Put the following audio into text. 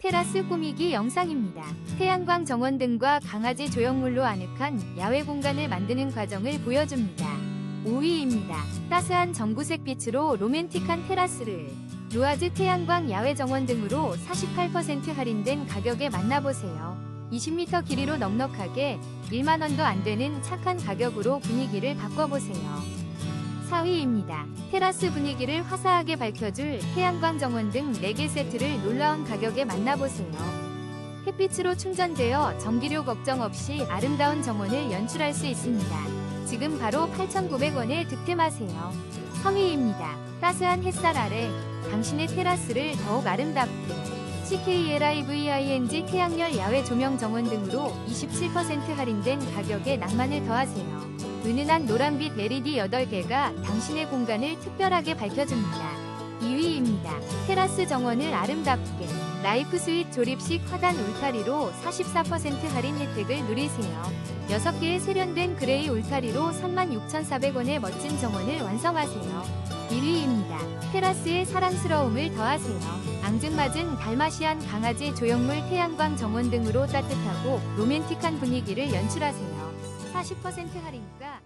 테라스 꾸미기 영상입니다. 태양광 정원 등과 강아지 조형물로 아늑한 야외 공간을 만드는 과정을 보여줍니다. 5위입니다. 따스한 전구색 빛으로 로맨틱한 테라스를 루아즈 태양광 야외 정원 등으로 48% 할인된 가격에 만나보세요. 20m 길이로 넉넉하게 1만원도 안 되는 착한 가격으로 분위기를 바꿔보세요. 4위입니다. 테라스 분위기를 화사하게 밝혀줄 태양광 정원 등 4개 세트를 놀라운 가격에 만나보세요. 햇빛으로 충전되어 전기료 걱정 없이 아름다운 정원을 연출할 수 있습니다. 지금 바로 8,900원에 득템하세요. 성의입니다. 따스한 햇살 아래 당신의 테라스를 더욱 아름답게 CKLIVING 태양열 야외 조명 정원 등으로 27% 할인된 가격에 낭만을 더하세요. 은은한 노란빛 LED 8개가 당신의 공간을 특별하게 밝혀줍니다. 2위입니다. 테라스 정원을 아름답게 라이프 스윗 조립식 화단 울타리로 44% 할인 혜택을 누리세요. 6개의 세련된 그레이 울타리로 36,400원의 멋진 정원을 완성하세요. 1위입니다. 테라스에 사랑스러움을 더하세요. 앙증맞은 달마시안 강아지 조형물 태양광 정원 등으로 따뜻하고 로맨틱한 분위기를 연출하세요. 40% 할인가